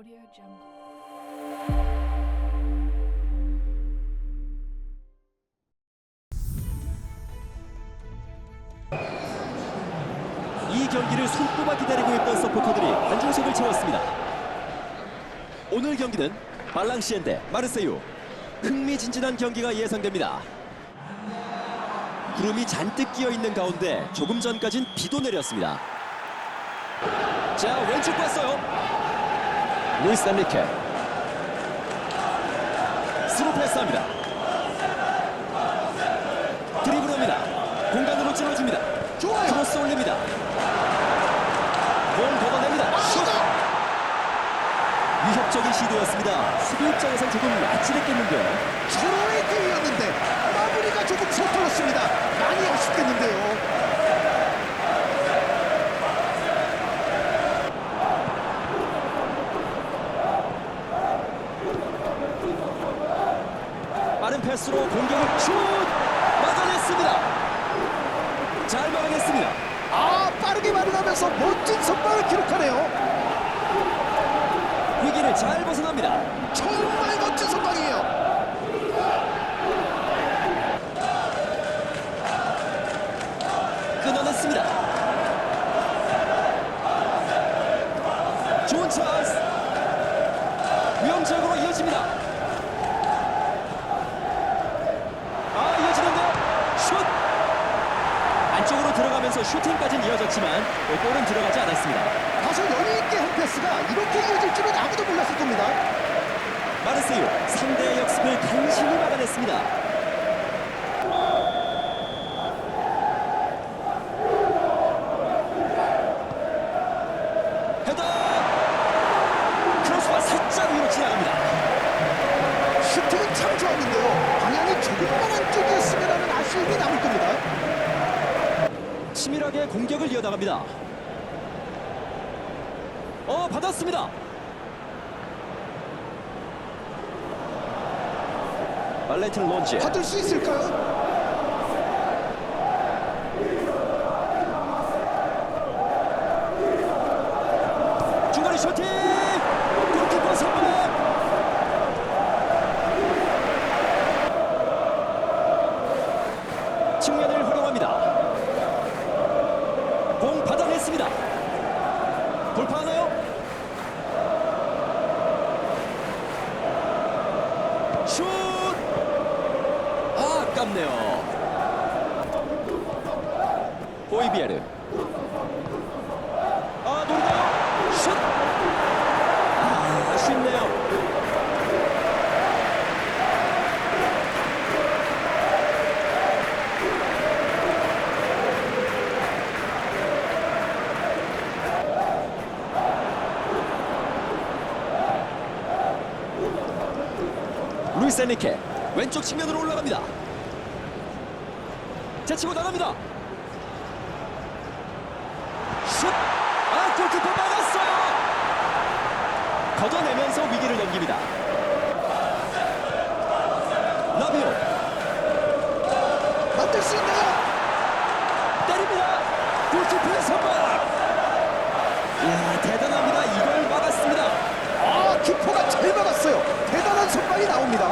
Audio Jungle. 이 경기를 손꼽아 기다리고 있던 서포터들이 관중석을 채웠습니다. 오늘 경기는 발랑시엔 대 마르세유. 흥미진진한 경기가 예상됩니다. 구름이 잔뜩 끼어 있는 가운데 조금 전까진 비도 내렸습니다. 자 왼쪽 봤어요. 루이스 안리케 스루 패스합니다. 드리블합니다. 공간으로 찔러줍니다. 크로스 올립니다. 공 걷어냅니다. 슛! 위협적인 시도였습니다. 수비 입장에선 조금 아찔했겠는데요. 서로의 기회였는데 마무리가 조금 서툴렀습니다. 많이 아쉽겠는데요. 빠른 패스로 공격을 슛! 막아냈습니다. 잘 막아냈습니다. 아 빠르게 반응하면서 멋진 선방을 기록하네요. 위기를 잘 벗어납니다. 정말 멋진 선방이에요. 끊어냈습니다. 좋은 찬스. 위험지역으로 이어집니다. 아 이어지는데요. 슛. 안쪽으로 들어가면서 슈팅까지는 이어졌지만 골은 들어가지 않았습니다. 다소 여유 있게 한 패스가 이렇게 이어질 줄은 아무도 몰랐을 겁니다. 마르세유 상대의 역습을 간신히 막아냈습니다. 치밀하게 공격을 이어나갑니다. 어 받았습니다. 발렌틴 론지 받을 수 있을까요? 호이비에르 아 노리나요? 슛! 아, 아쉽네요. 루이스 엔리케 왼쪽 측면으로 올라갑니다. 제치고 나갑니다. 슛! 아, 골키퍼 막았어요! 걷어내면서 위기를 넘깁니다. 라비오 만들 수 있나요? 때립니다. 골키퍼의 선방. 이야 대단합니다. 이걸 막았습니다. 아 키퍼가 잘 막았어요. 대단한 선방이 나옵니다.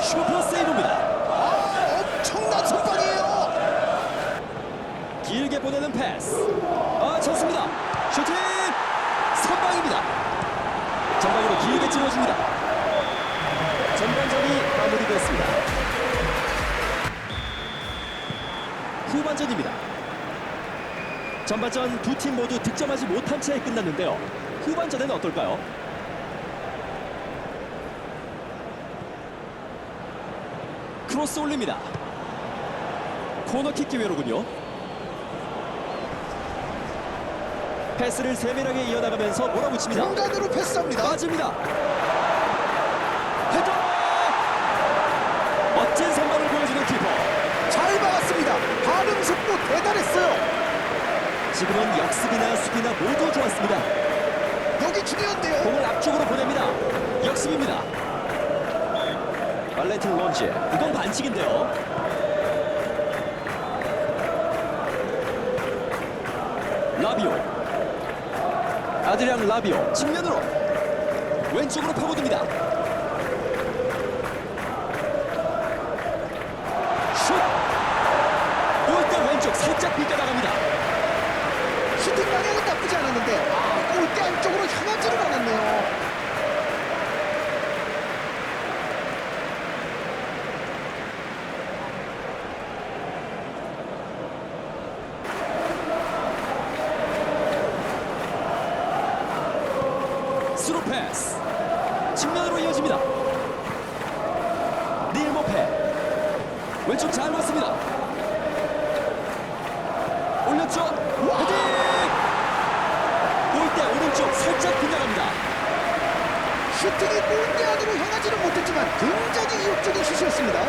슈퍼 세이브입니다. 아 엄청난 선방이에요. 길게 보내는 패스. 아 쳤습니다. 슈팅 선방입니다. 전방으로 찔러줍니다. 전반전이 마무리됐습니다. 후반전입니다. 전반전 두 팀 모두 득점하지 못한 채 끝났는데요. 후반전에는 어떨까요? 크로스 올립니다. 코너킥 기회로군요. 패스를 세밀하게 이어나가면서 몰아붙입니다. 공간으로 패스합니다. 빠집니다. 대단했어요. 지금은 역습이나 수비나 모두 좋았습니다. 여기 중요한데요. 공을 앞쪽으로 보냅니다. 역습입니다. 발렌틴 론지. 이건 반칙인데요. 라비오. 아드리앙 라비오 측면으로 왼쪽으로 파고듭니다. 왼쪽 잘 맞습니다. 올렸죠? 헤딩! 골대 오른쪽 살짝 빗나갑니다. 슈팅이 골대 안으로 향하지는 못했지만 굉장히 위협적인 슛이었습니다.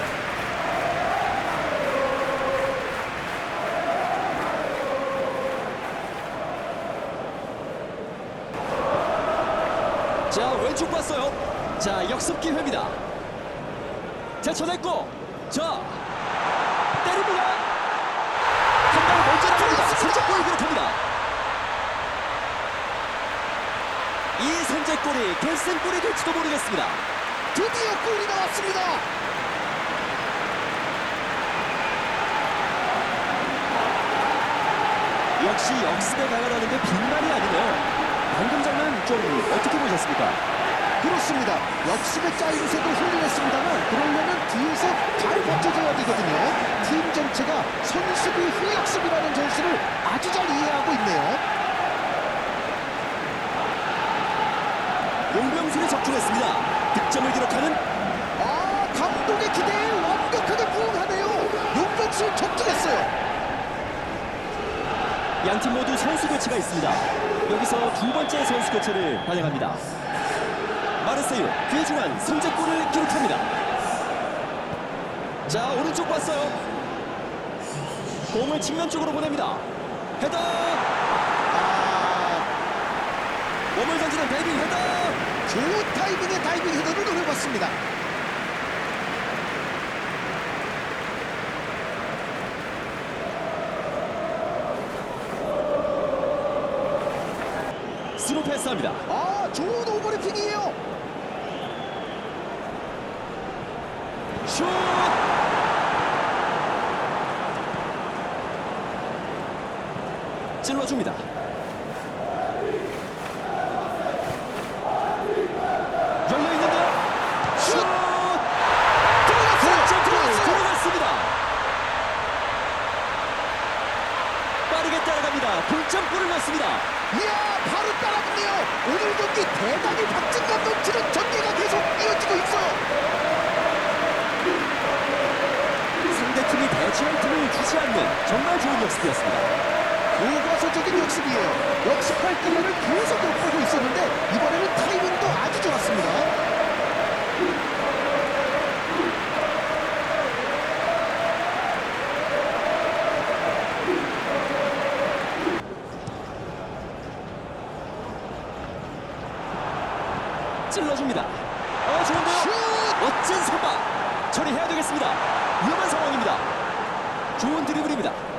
자 왼쪽 봤어요. 자 역습 기회입니다. 제쳐냈고. 자 때립니다. 한발 먼저 나갑니다 선제골 기록합니다. 이 선제골이 결승골이 될지도 모르겠습니다. 드디어 골이 나왔습니다. 역시 역습에 강하다는 게 빈말이 아니네요. 방금 장면 좀 어떻게 보셨습니까? 그렇습니다. 역습의 짜임새도 훌륭했습니다만 그러려면 뒤에서 잘 받쳐줘야 되거든요. 팀 전체가 선수비 후역습이라는 전술을 아주 잘 이해하고 있네요. 용병술에 적중했습니다 득점을 기록하는 아 감독의 기대에 완벽하게 부응하네요. 용병술 적중했어요. 양팀 모두 선수 교체가 있습니다. 여기서 두 번째 선수 교체를 반영합니다. 마르세유 귀중한 선제골을 기록합니다. 자 오른쪽 봤어요. 공을 측면 쪽으로 보냅니다. 헤더 아 몸을 던지는 데이빙 헤더 좋은 타이밍의 다이빙 헤더를 노려봤습니다. 스루 패스합니다. 아 좋은 오버래핑이에요. 슛! 찔러줍니다. 열려 있는데요. 슛! 들어갔어요. 들어갔어요. 들어갔습니다. 빠르게 따라갑니다. 동점골을 넣습니다. 이야 바로 따라붙네요. 오늘 경기 대단히 박진감 넘치는 전개가 계속 이어지고 있어요. 상대팀이 대처할 틈을 주지 않는 정말 좋은 역습이었습니다. 역습이에요. 역습할 기회를 계속 엿보고 있었는데 이번에는 타이밍도 아주 좋았습니다. 찔러줍니다. 어 좋은데요. 슛! 멋진 선방 처리해야 되겠습니다. 위험한 상황입니다. 좋은 드리블입니다.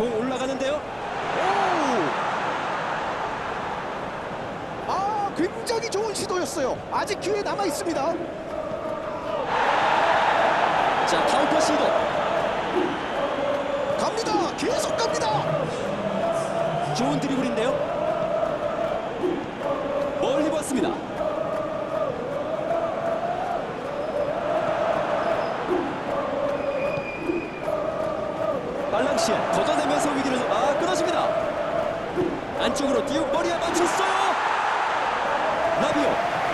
공 올라가는데요. 오! 아 굉장히 좋은 시도였어요. 아직 기회 남아 있습니다. 자 카운터 시도. 갑니다. 계속 갑니다. 좋은 드리블인데요. 멀리 봤습니다. 발랑시안 걷어내면서 위기를 아 끊어집니다. 안쪽으로 띄운 머리에 맞췄어요. 라비오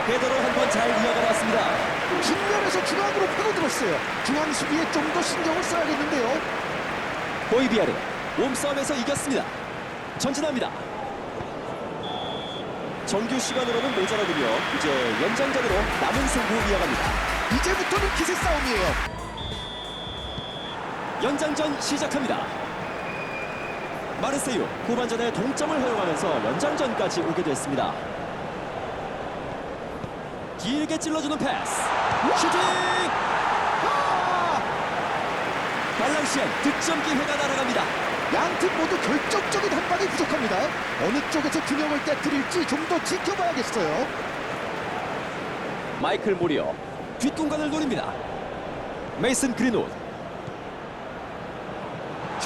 헤더로 한 번 잘 이어가봤습니다. 측면에서 중앙으로 파고들었어요. 중앙 수비에 좀 더 신경을 써야겠는데요. 보이비아르 몸싸움에서 이겼습니다. 전진합니다. 정규 시간으로는 모자라군요. 이제 연장전으로 남은 승부 이어갑니다. 이제부터는 기세 싸움이에요. 연장전 시작합니다. 마르세유 후반전에 동점을 허용하면서 연장전까지 오게 됐습니다. 길게 찔러주는 패스. 슈팅! 아! 발랑시안 득점 기회가 날아갑니다. 양 팀 모두 결정적인 한 방이 부족합니다. 어느 쪽에서 균형을 깨뜨릴지 좀 더 지켜봐야겠어요. 마이클 모리어 뒷공간을 노립니다. 메이슨 그린우드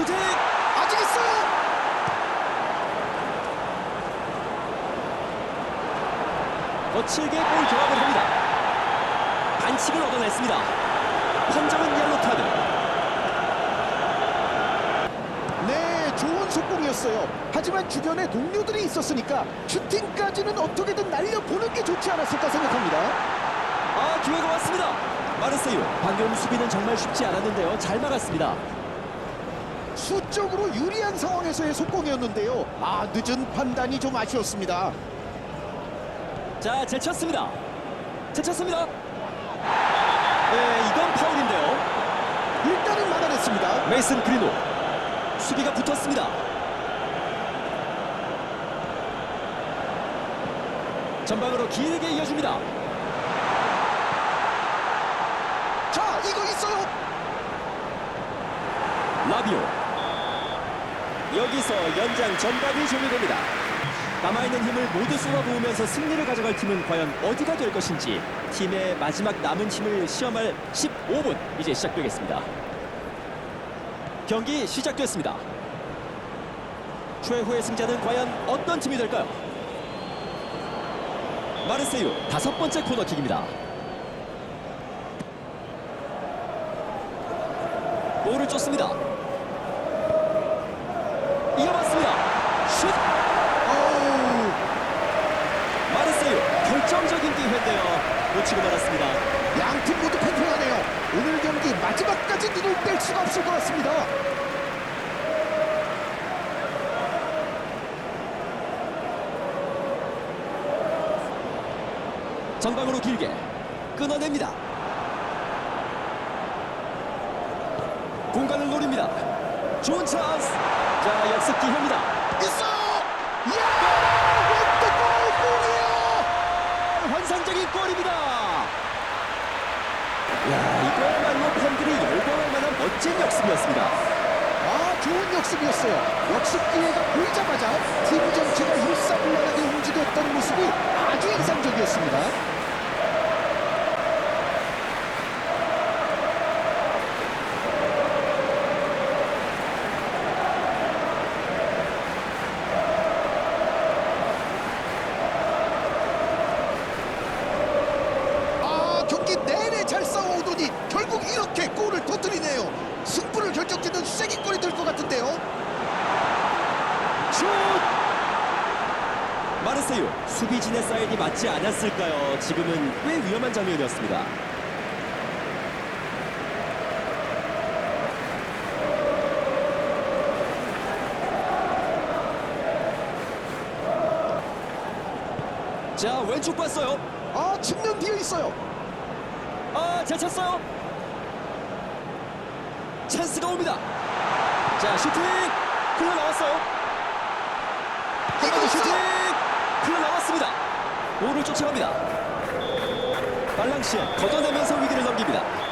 슈팅 아직 있어요. 거칠게 볼 경합을 합니다. 반칙을 얻어냈습니다. 판정은 옐로 카드. 네, 좋은 속공이었어요. 하지만 주변에 동료들이 있었으니까 슈팅까지는 어떻게든 날려보는 게 좋지 않았을까 생각합니다. 아 기회가 왔습니다. 마르세유 방금 수비는 정말 쉽지 않았는데요. 잘 막았습니다. 수적으로 유리한 상황에서의 속공이었는데요. 아, 늦은 판단이 좀 아쉬웠습니다. 자 제쳤습니다. 제쳤습니다. 네 이건 파울인데요. 일단은 막아냈습니다. 메이슨 그린우드 수비가 붙었습니다. 전방으로 길게 이어줍니다. 자, 이거 있어요. 라비오 여기서 연장 전반이 종료됩니다 남아있는 힘을 모두 쏟아부으면서 승리를 가져갈 팀은 과연 어디가 될 것인지 팀의 마지막 남은 힘을 시험할 15분 이제 시작되겠습니다 경기 시작됐습니다 최후의 승자는 과연 어떤 팀이 될까요? 마르세유 다섯 번째 코너킥입니다 볼을 쫓습니다. 슛! 어우, 마르세유 결정적인 기회인데요. 놓 치고 말았습니다. 양 팀 모두 팽팽하네요. 오늘 경기 마지막까지 눈을 뗄 수가 없을 것 같습니다. 전방으로 길게 끊어냅니다. 공간을 노립니다. 좋은 찬스. 자 역습 기회입니다. 있어요. 이야, 롯데골 골이에요. 환상적인 골입니다. 야 이거야말로 팬들이 열광할 만한 멋진 역습이었습니다. 아, 좋은 역습이었어요. 역습 기회가 보이자마자 팀 전체가 일사불란하게 움직였던 모습이 아주 인상적이었습니다. 아, 경기 내내 잘 싸워오더니 결국 이렇게 골을 터뜨리네요. 승부를 결정짓는 쐐기골이 될 것 같은데요. 슛! 마르세유 수비진의 사인이 맞지 않았을까요? 지금은 꽤 위험한 장면이었습니다. 자 왼쪽 봤어요. 아, 측면 비어 있어요. 아, 잘 찼어요. 찬스가 옵니다. 자, 슈팅! 흘러 나왔어요. 한번더 슈팅! 흘러 나왔습니다. 볼을 쫓아갑니다. 발랑시엔 걷어내면서 위기를 넘깁니다.